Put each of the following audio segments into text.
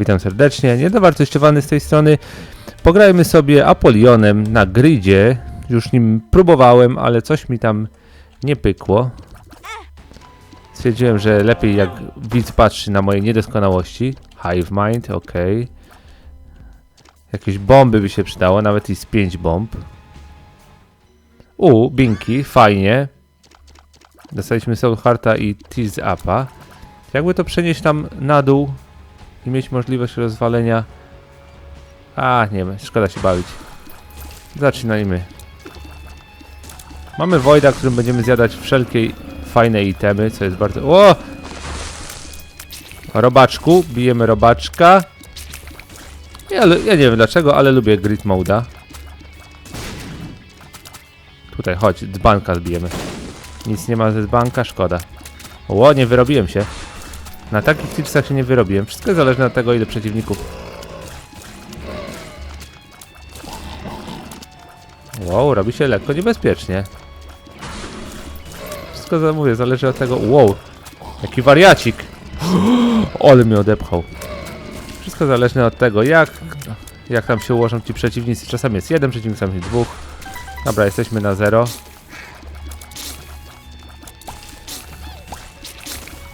Witam serdecznie. Niedowartościowany z tej strony. Pograjmy sobie Apolionem na gridzie. Już nim próbowałem, ale coś mi tam nie pykło. Stwierdziłem, że lepiej jak widz patrzy na moje niedoskonałości. Hive Mind, ok. Jakieś bomby by się przydało, nawet i z 5 bomb. U, Binki, fajnie. Dostaliśmy Soul Hearta i Tease Upa. Jakby to przenieść tam na dół i mieć możliwość rozwalenia. A, nie wiem, szkoda się bawić. Zaczynajmy. Mamy Voida, którym będziemy zjadać wszelkie fajne itemy, co jest bardzo... O! Robaczku, bijemy robaczka. Ja, ja nie wiem dlaczego, ale lubię grid moda. Tutaj, chodź, dzbanka zbijemy. Nic nie ma ze dzbanka, szkoda. O, nie wyrobiłem się. Na takich tipsach się nie wyrobiłem. Wszystko zależy od tego, ile przeciwników. Wow, robi się lekko niebezpiecznie. Wszystko za- mówię, zależy od tego. Wow, jaki wariacik. Ole mnie odepchał. Wszystko zależne od tego, jak, jak tam się ułożą ci przeciwnicy. Czasami jest jeden przeciwnik, czasami jest dwóch. Dobra, jesteśmy na zero.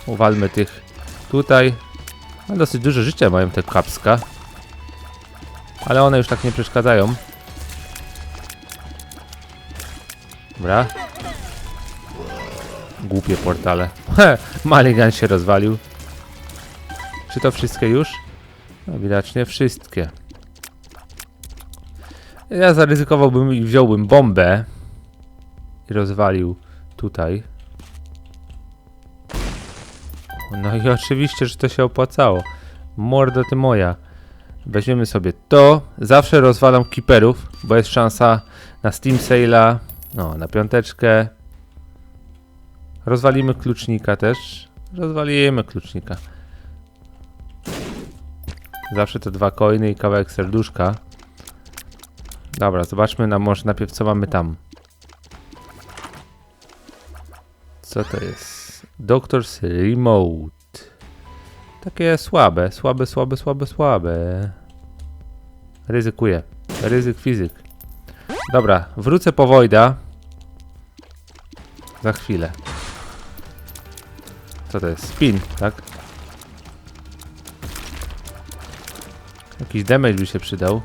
Uwalmy tych tutaj. No, dosyć dużo życia mają te kapska. Ale one już tak nie przeszkadzają. Dobra. Głupie portale. Maligan się rozwalił. Czy to wszystkie już? No, widocznie wszystkie. Ja zaryzykowałbym i wziąłbym bombę. I rozwalił tutaj. No i oczywiście, że to się opłacało. Mordo ty moja. Weźmiemy sobie to. Zawsze rozwalam keeperów, bo jest szansa na Steam Sale'a. No, na piąteczkę. Rozwalimy klucznika też. Rozwalimy klucznika. Zawsze te dwa coiny i kawałek serduszka. Dobra, zobaczmy na może najpierw co mamy tam. Co to jest? Doctor's Remote. Takie słabe, słabe, słabe, słabe, słabe. Ryzykuję. Ryzyk fizyk. Dobra, wrócę po Wojda. Za chwilę. Co to jest? Spin, tak? Jakiś damage by się przydał.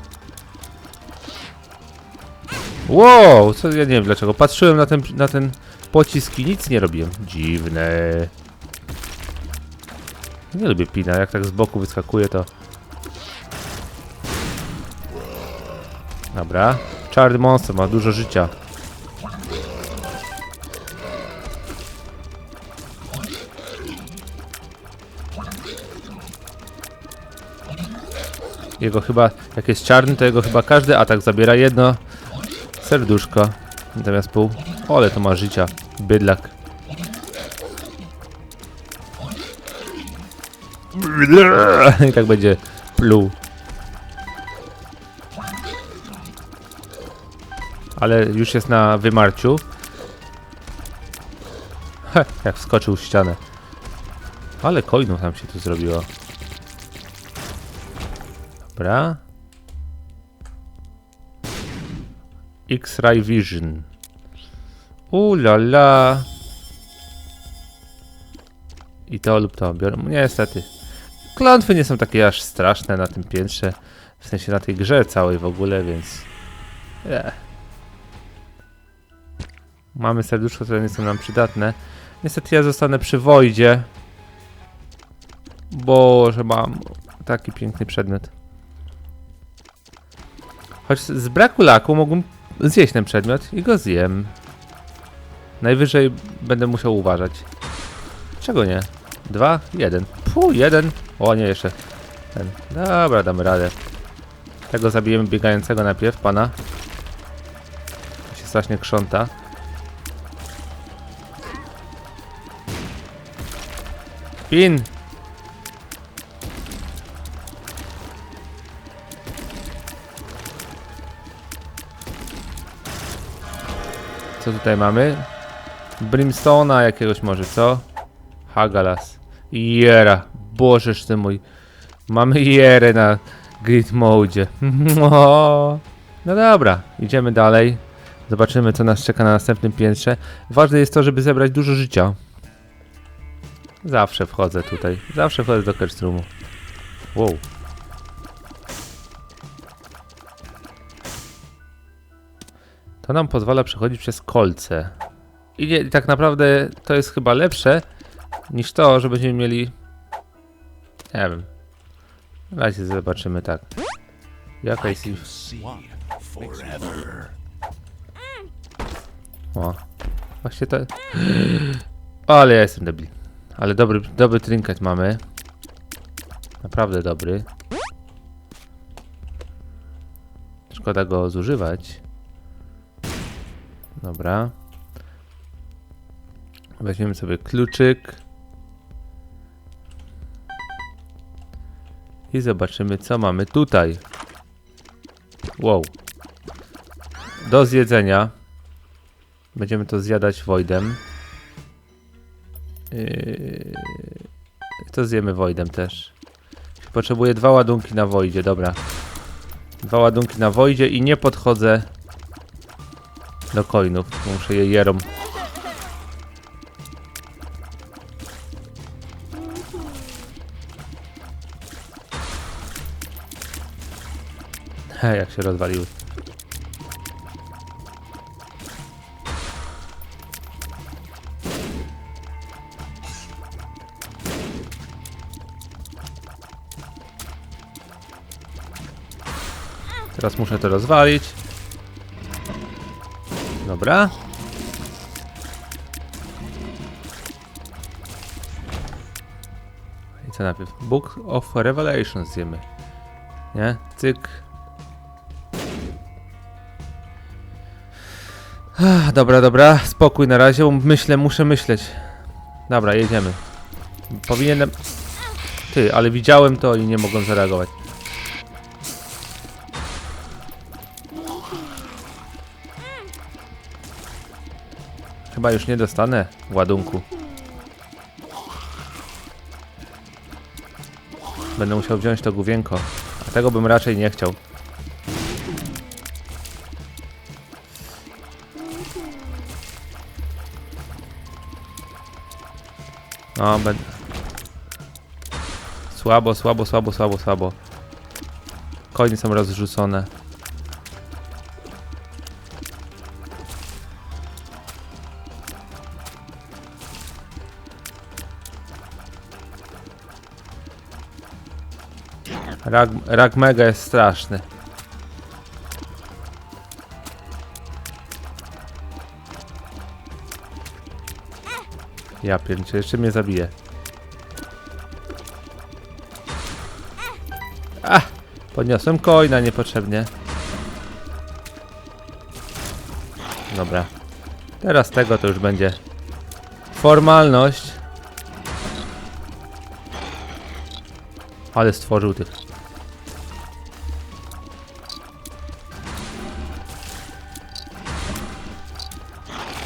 Wow, co ja nie wiem dlaczego. Patrzyłem na ten, na ten pocisk i nic nie robiłem. Dziwne. Nie lubię pina, jak tak z boku wyskakuje to... Dobra. Charred Monster ma dużo życia. Jego chyba, jak jest czarny, to jego chyba każdy atak zabiera jedno serduszko. Zamiast pół. O, ale to ma życia. Bydlak. I tak będzie pluł. Ale już jest na wymarciu. Heh, jak wskoczył w ścianę. Ale coinów tam się tu zrobiło. Dobra. X-Ray Vision. Ulala. I to lub to biorę. Niestety. Klątwy nie są takie aż straszne na tym piętrze. W sensie na tej grze całej w ogóle, więc... Eh. Mamy serduszko, które nie są nam przydatne. Niestety ja zostanę przy Wojdzie. Bo, że mam taki piękny przedmiot. Choć z braku laku mógłbym zjeść ten przedmiot i go zjem. Najwyżej będę musiał uważać. Czego nie? Dwa? Jeden. Pu, jeden. O nie, jeszcze ten. Dobra, damy radę. Tego zabijemy biegającego najpierw, pana. To się strasznie krząta. Pin! Co tutaj mamy? Brimstone'a jakiegoś może, co? Hagalas. Jera. Bożeż ty mój. Mamy jerę na grid mode. No. dobra, idziemy dalej. Zobaczymy, co nas czeka na następnym piętrze. Ważne jest to, żeby zebrać dużo życia. Zawsze wchodzę tutaj. Zawsze wchodzę do roomu. Wow. To nam pozwala przechodzić przez kolce. I nie, tak naprawdę to jest chyba lepsze niż to, że będziemy mieli. Nie wiem. Razie zobaczymy tak. Jaka jest. ich- O. Właśnie to. Ale ja jestem debil. Ale dobry, dobry trinket mamy. Naprawdę dobry. Szkoda go zużywać. Dobra. Weźmiemy sobie kluczyk. I zobaczymy, co mamy tutaj. Wow. Do zjedzenia. Będziemy to zjadać Voidem. Yy... To zjemy Voidem też. Potrzebuję dwa ładunki na Voidzie, dobra. Dwa ładunki na Voidzie i nie podchodzę do coinów. Muszę je jerą. He, jak się rozwaliły. Teraz muszę to rozwalić. Dobra. I co najpierw? Book of Revelations zjemy. Nie? Cyk. Dobra, dobra. Spokój na razie. Myślę, muszę myśleć. Dobra, jedziemy. Powinienem... Ty, ale widziałem to i nie mogłem zareagować. Chyba już nie dostanę ładunku. Będę musiał wziąć to główienko. A tego bym raczej nie chciał. No, będę... Słabo, słabo, słabo, słabo, słabo. Konie są rozrzucone. Rak, rak mega jest straszny. Ja pierniczę, jeszcze mnie zabije. Ach, podniosłem coina niepotrzebnie. Dobra. Teraz tego to już będzie formalność. Ale stworzył tych.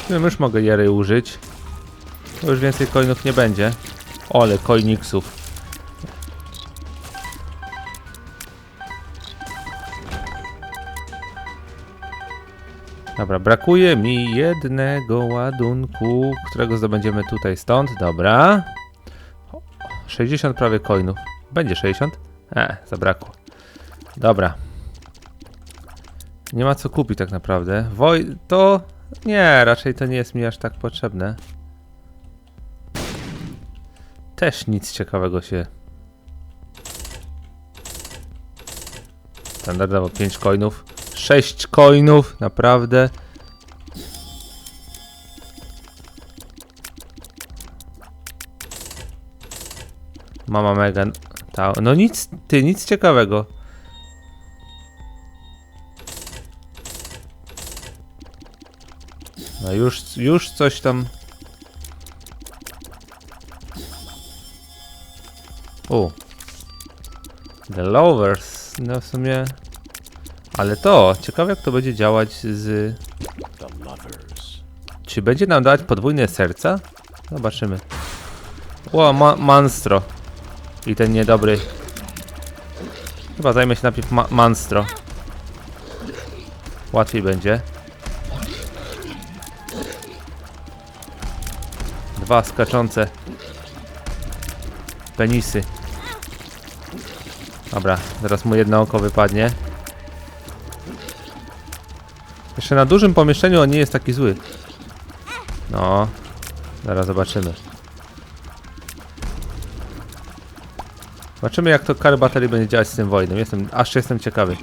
Wiem, już mogę Jery użyć. To już więcej coinów nie będzie. Ole, coiniksów. Dobra, brakuje mi jednego ładunku, którego zdobędziemy tutaj stąd. Dobra. 60 prawie coinów. Będzie 60? E, zabrakło. Dobra. Nie ma co kupić tak naprawdę. Woj... to... Nie, raczej to nie jest mi aż tak potrzebne. Też nic ciekawego się... Standardowo 5 coinów. 6 coinów, naprawdę. Mama Megan. Ta, no nic, ty, nic ciekawego. No już, już coś tam. U. The Lovers. No w sumie. Ale to, ciekawe jak to będzie działać z... Czy będzie nam dawać podwójne serca? Zobaczymy. O, ma monstro. I ten niedobry Chyba zajmę się najpierw ma Manstro. Łatwiej będzie. Dwa skaczące penisy. Dobra, zaraz mu jedno oko wypadnie. Jeszcze na dużym pomieszczeniu on nie jest taki zły. No, zaraz zobaczymy. Zobaczymy jak to Car Battery będzie działać z tym Voidem. Jestem, aż jestem ciekawy.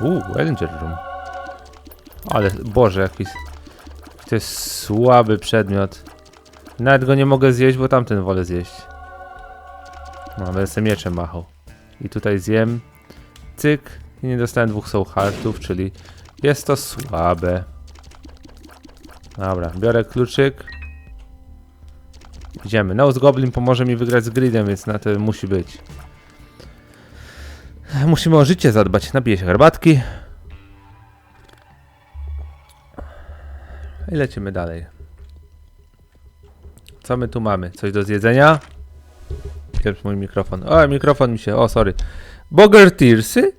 Uuu, Ranger Room. Ale, Boże, jakiś... To jest słaby przedmiot. Nawet go nie mogę zjeść, bo tamten wolę zjeść. No, będę sobie mieczem machał. I tutaj zjem. Cyk. I nie dostałem dwóch soul heartów, czyli jest to słabe. Dobra, biorę kluczyk. Idziemy. Nose Goblin pomoże mi wygrać z gridem, więc na to musi być. Musimy o życie zadbać. Napiję się herbatki. I lecimy dalej. Co my tu mamy? Coś do zjedzenia? Pierwszy mój mikrofon. O, mikrofon mi się. O, sorry. Boger Tearsy?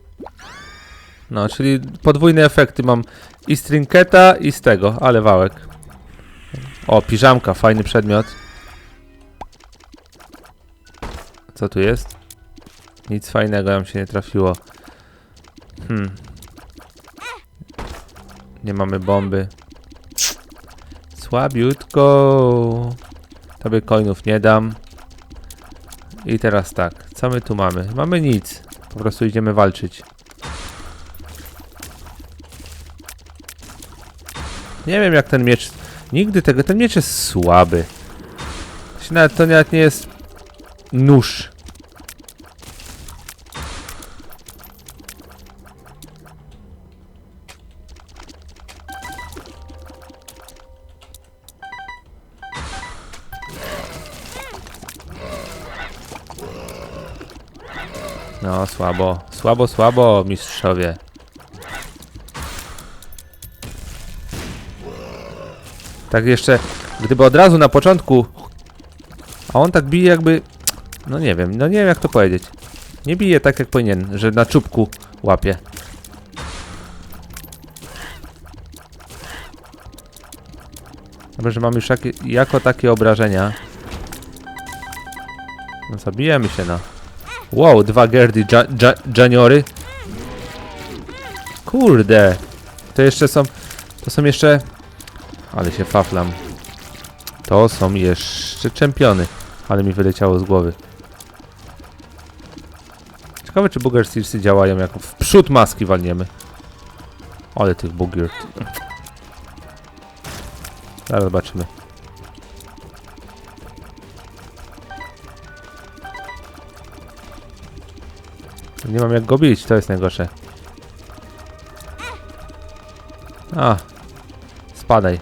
No, czyli podwójne efekty mam i z trinketa, i z tego, ale wałek. O, piżamka, fajny przedmiot. Co tu jest? Nic fajnego nam się nie trafiło. Hmm. Nie mamy bomby. Słabiutko. Tobie coinów nie dam. I teraz tak, co my tu mamy? Mamy nic. Po prostu idziemy walczyć. Nie wiem jak ten miecz... Nigdy tego... Ten miecz jest słaby. Nawet, to nawet nie jest... Nóż. Słabo. Słabo, słabo, mistrzowie. Tak jeszcze, gdyby od razu na początku... A on tak bije jakby... No nie wiem, no nie wiem jak to powiedzieć. Nie bije tak jak powinien, że na czubku łapie. Dobrze, że mam już jako takie obrażenia. No zabijemy się, no. Wow, dwa Gerdy ja, ja, Janiory. Kurde. To jeszcze są... To są jeszcze... Ale się faflam. To są jeszcze czempiony. Ale mi wyleciało z głowy. Ciekawe, czy Booger Steelsy działają jak w przód maski walniemy. Ale tych Booger. Zaraz zobaczymy. Nie mam jak go bić, to jest najgorsze. A. Spadaj.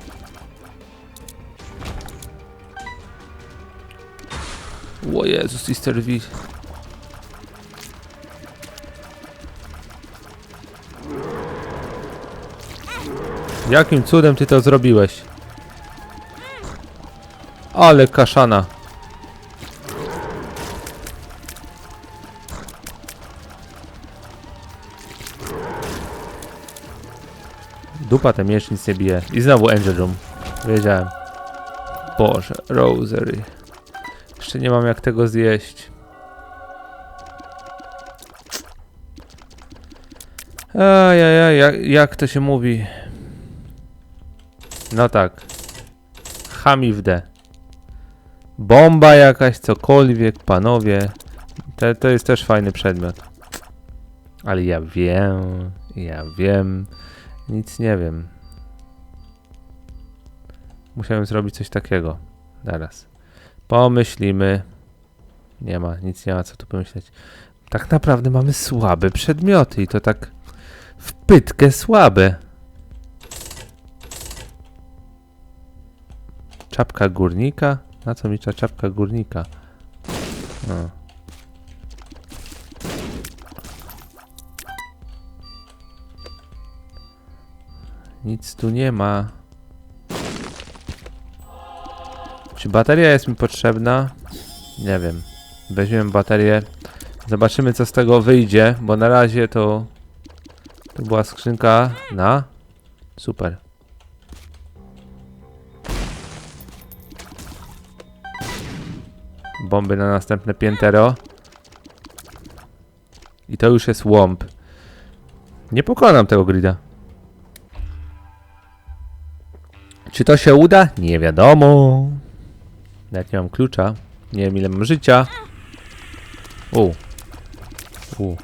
O Jezus, Easter V. Jakim cudem ty to zrobiłeś? Ale kaszana. Dupa ten miecz nic nie bije. I znowu Angel Room. Wiedziałem. Boże, Rosary. Jeszcze nie mam jak tego zjeść. Ajajaj, jak, jak to się mówi? No tak. Hami w D. Bomba jakaś, cokolwiek, panowie. To, to jest też fajny przedmiot. Ale ja wiem, ja wiem. Nic nie wiem. Musiałem zrobić coś takiego. Zaraz. Pomyślimy. Nie ma, nic nie ma co tu pomyśleć. Tak naprawdę mamy słabe przedmioty i to tak w pytkę słabe. Czapka górnika? Na co mi ta czapka górnika? No. Nic tu nie ma. Czy bateria jest mi potrzebna? Nie wiem. Weźmiemy baterię. Zobaczymy co z tego wyjdzie, bo na razie to... To była skrzynka na... Super. Bomby na następne piętero. I to już jest łąb. Nie pokonam tego grida. Czy to się uda? Nie wiadomo. Nawet nie mam klucza. Nie wiem ile mam życia. U. U.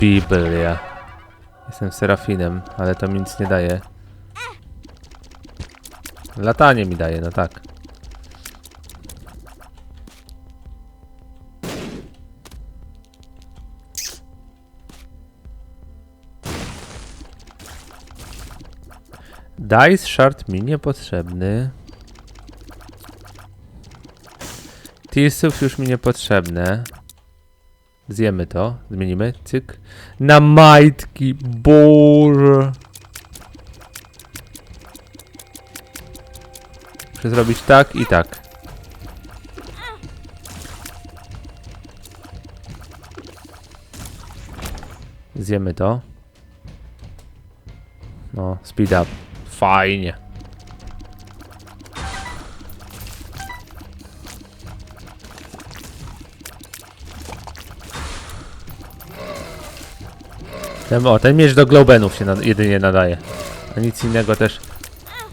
Biblia. Jestem serafinem, ale to mi nic nie daje. Latanie mi daje, no tak. Dice shard mi niepotrzebny. Tearsów już mi niepotrzebne. Zjemy to. Zmienimy. Cyk. Na majtki. Boże. Muszę zrobić tak i tak. Zjemy to. No, speed up. Fajnie. Ten, o, ten miecz do Globenów się nad, jedynie nadaje. A nic innego też.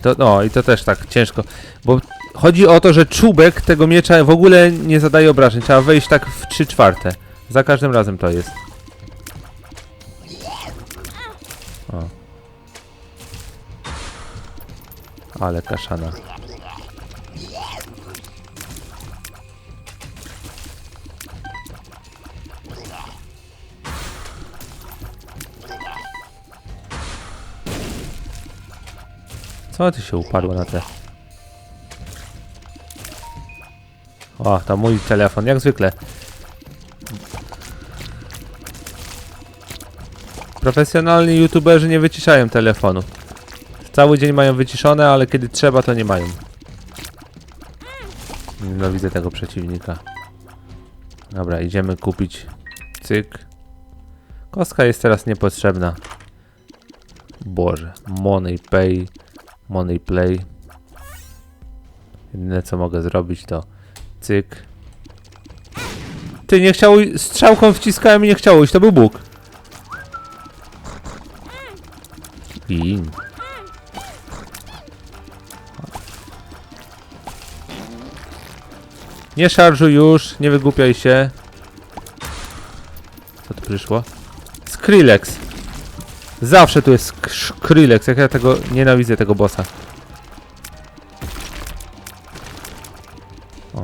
To, no i to też tak ciężko. Bo chodzi o to, że czubek tego miecza w ogóle nie zadaje obrażeń. Trzeba wejść tak w 3 czwarte. Za każdym razem to jest. Ale kaszana. Co ty się upadło na te? O, to mój telefon, jak zwykle. Profesjonalni youtuberzy nie wyciszają telefonu. Cały dzień mają wyciszone, ale kiedy trzeba, to nie mają. No widzę tego przeciwnika. Dobra, idziemy kupić cyk. Kostka jest teraz niepotrzebna. Boże, money pay, money play. Jedyne co mogę zrobić to cyk. Ty nie chciał, strzałką wciskałem i nie chciało iść, to był Bóg. Nie szarżuj już, nie wygłupiaj się. Co tu przyszło? Skrillex. Zawsze tu jest sk- Skrillex, jak ja tego nienawidzę tego bossa. O.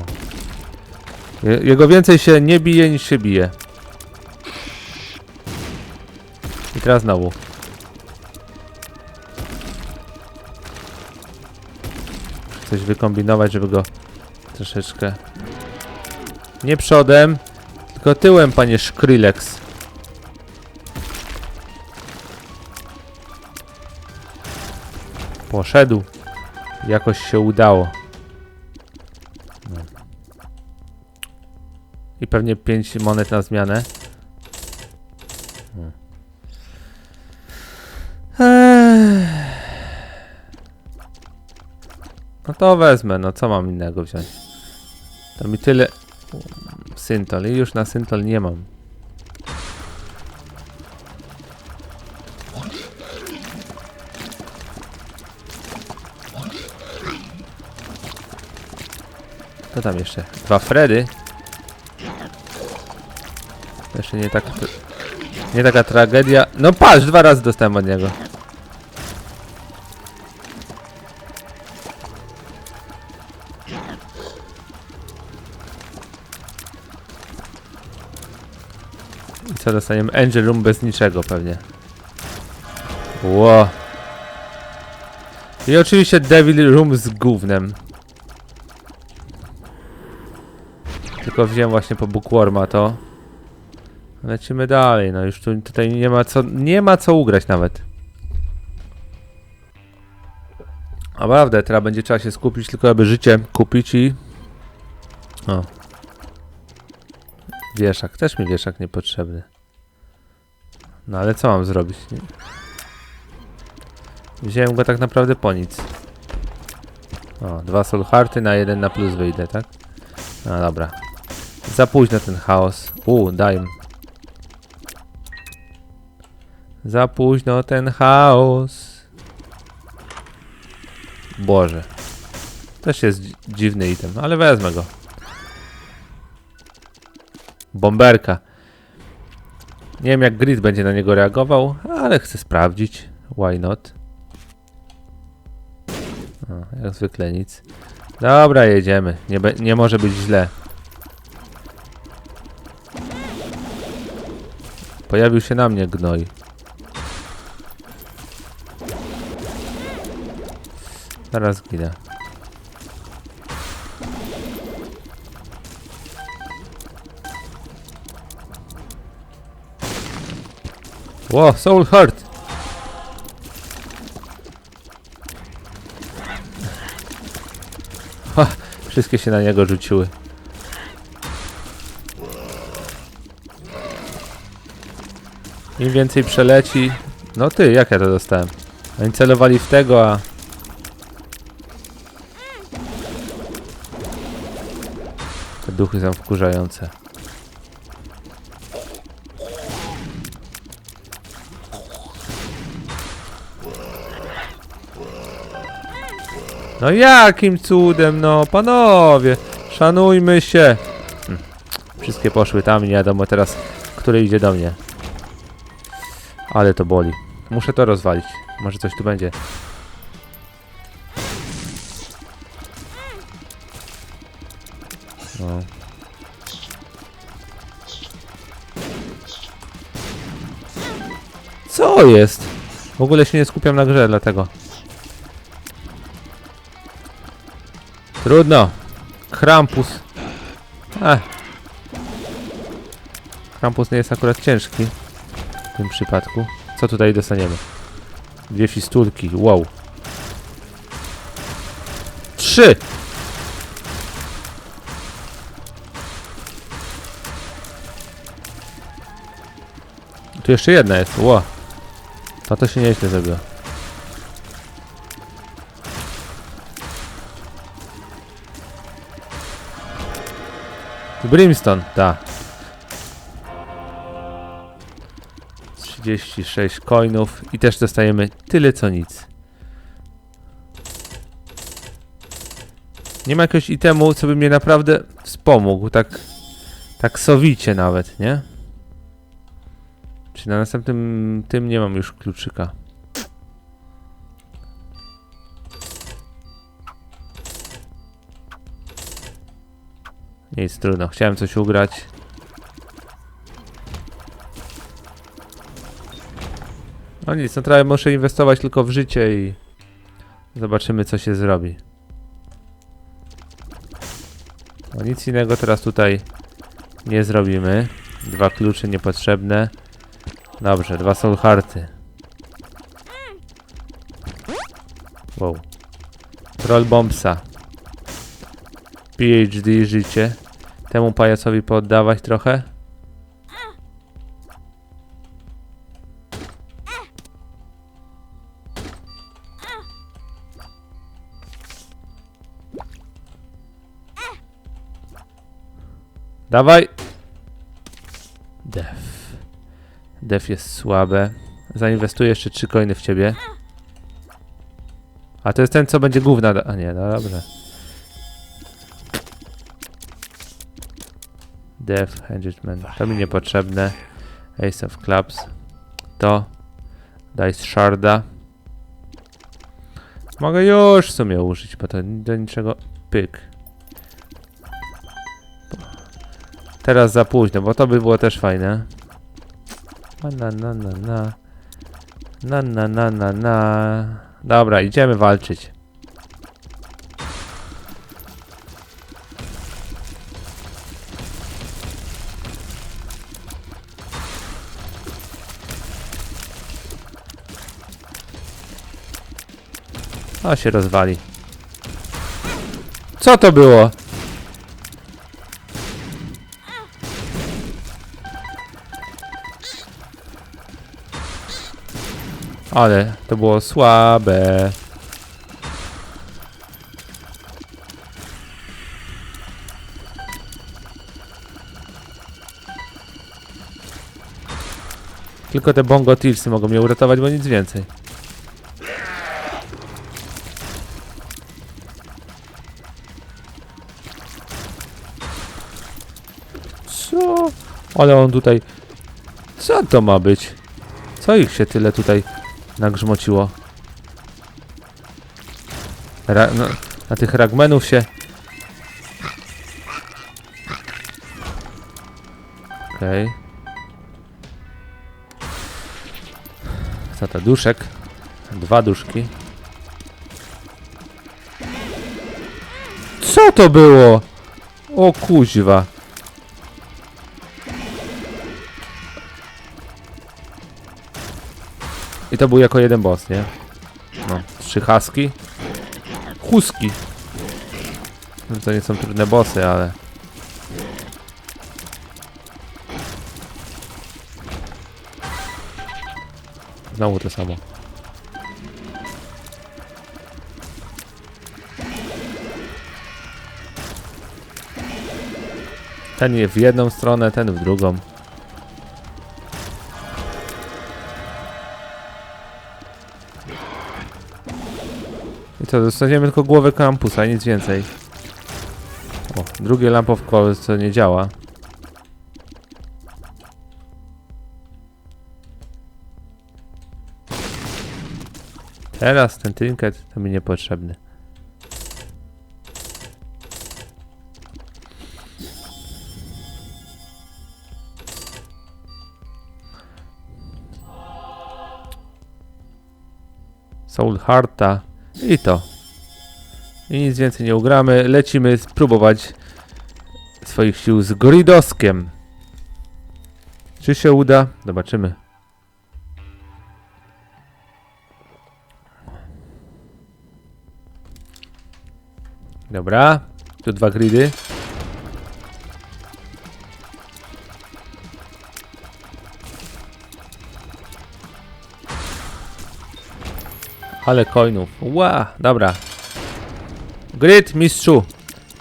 Je- Jego więcej się nie bije niż się bije. I teraz znowu. Coś wykombinować, żeby go troszeczkę... Nie przodem, tylko tyłem, panie Skrillex. Poszedł. Jakoś się udało. I pewnie 5 monet na zmianę. No to wezmę, no co mam innego wziąć? To mi tyle... Syntol i już na Syntol nie mam. To tam jeszcze? Dwa Freddy? To Jeszcze nie tak... Nie taka tragedia. No patrz, dwa razy dostałem od niego. Co dostaniemy? Angel Room bez niczego pewnie. Ło. I oczywiście Devil Room z gównem. Tylko wziąłem właśnie po Bookworma to. Lecimy dalej, no już tu tutaj nie ma co, nie ma co ugrać nawet. Naprawdę, teraz będzie trzeba się skupić, tylko aby życie kupić i... O. Wieszak, też mi wieszak niepotrzebny. No ale co mam zrobić? Wziąłem go tak naprawdę po nic. O, dwa soul hearty na jeden na plus wyjdę, tak? No dobra. Za późno ten chaos. U, daj. Za późno ten chaos. Boże. Też jest dzi- dziwny item, ale wezmę go. Bomberka. Nie wiem jak Grid będzie na niego reagował, ale chcę sprawdzić. Why not? O, jak zwykle nic. Dobra, jedziemy. Nie, nie może być źle. Pojawił się na mnie gnoj. Zaraz ginę. Ło, Soul Heart! Ha, wszystkie się na niego rzuciły. Im więcej przeleci... No ty, jak ja to dostałem? Oni celowali w tego, a... Te duchy są wkurzające. No jakim cudem, no panowie, szanujmy się. Hm. Wszystkie poszły tam, nie wiadomo teraz, który idzie do mnie. Ale to boli. Muszę to rozwalić. Może coś tu będzie. No. Co jest? W ogóle się nie skupiam na grze, dlatego. Trudno. Krampus. Ech. Krampus nie jest akurat ciężki. W tym przypadku. Co tutaj dostaniemy? Dwie fistulki. Wow. Trzy! Tu jeszcze jedna jest. Ło. A to się nieźle zrobiło. Brimstone, tak. 36 coinów i też dostajemy tyle co nic. Nie ma jakiegoś itemu, co by mnie naprawdę wspomógł, tak, tak sowicie nawet, nie? Czy na następnym tym nie mam już kluczyka? Nic, trudno. Chciałem coś ugrać. No nic, no trochę muszę inwestować tylko w życie i zobaczymy co się zrobi. No nic innego teraz tutaj nie zrobimy. Dwa klucze niepotrzebne. Dobrze, dwa soul hearty. Wow. Troll bombsa. PhD życie. Temu pajacowi poddawać trochę. Dawaj! Def. Def jest słabe. Zainwestuję jeszcze 3 coiny w ciebie. A to jest ten, co będzie główna. A nie, no dobrze. Def, Engagement. To mi niepotrzebne. Ace of Clubs. To. Dice Sharda. Mogę już w sumie użyć, bo to do niczego. Pyk. Teraz za późno, bo to by było też fajne. Na na na na. Na na na na na. Dobra, idziemy walczyć. A się rozwali. Co to było? Ale to było słabe. Tylko te bongo tillsy mogą mnie uratować, bo nic więcej. Ale on tutaj... Co to ma być? Co ich się tyle tutaj nagrzmociło? Ra no, na tych ragmenów się... Okej. Co to? Duszek. Dwa duszki. Co to było? O kuźwa. To był jako jeden boss, nie? No, trzy haski. Huski. No to nie są trudne bossy, ale... Znowu to samo. Ten w jedną stronę, ten w drugą. Co, dostaniemy tylko głowę kampusa, nic więcej. O, drugie lampowko, co nie działa. Teraz ten trinket to mi niepotrzebny. Soul Hearta i to. I nic więcej nie ugramy. Lecimy spróbować swoich sił z Goridoskiem. Czy się uda? Zobaczymy. Dobra, tu dwa gridy. Ale coinów. Ła, dobra. Grid, mistrzu.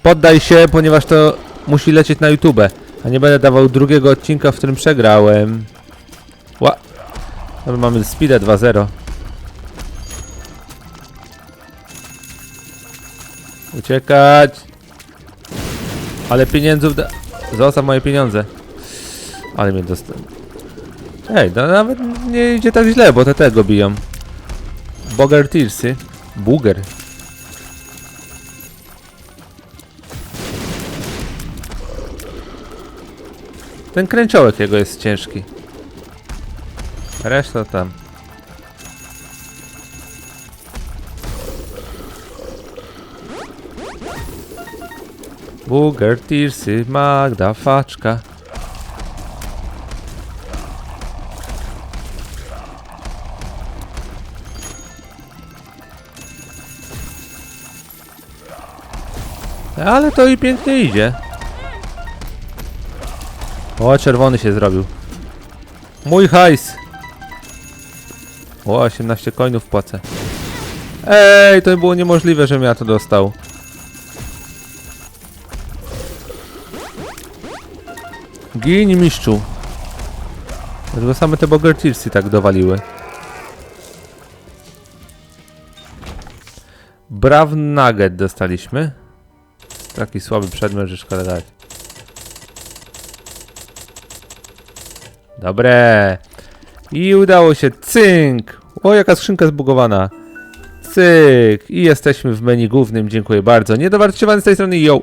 Poddaj się, ponieważ to musi lecieć na YouTube. A nie będę dawał drugiego odcinka, w którym przegrałem. Ła. Dobra, mamy speeda 2.0. Uciekać. Ale pieniędzów da... Zostaw moje pieniądze. Ale mnie dostał. Ej, no nawet nie idzie tak źle, bo te tego biją. Boger Tearsy. Buger. Ten kręciołek jego jest ciężki. Reszta tam. Buger Tearsy, Magda Faczka. Ale to i pięknie idzie. O, czerwony się zrobił. Mój hajs. O, 18 coinów płacę. Ej, to było niemożliwe, żebym ja to dostał. Gin mistrzu. Tylko same te Boger Tearsy tak dowaliły. Braw Nugget dostaliśmy. Taki słaby przedmiot, że szkoda dać. Dobre. I udało się. Cynk. O, jaka skrzynka zbugowana. Cyk. I jesteśmy w menu głównym. Dziękuję bardzo. Niedowartościowany z tej strony. Yo.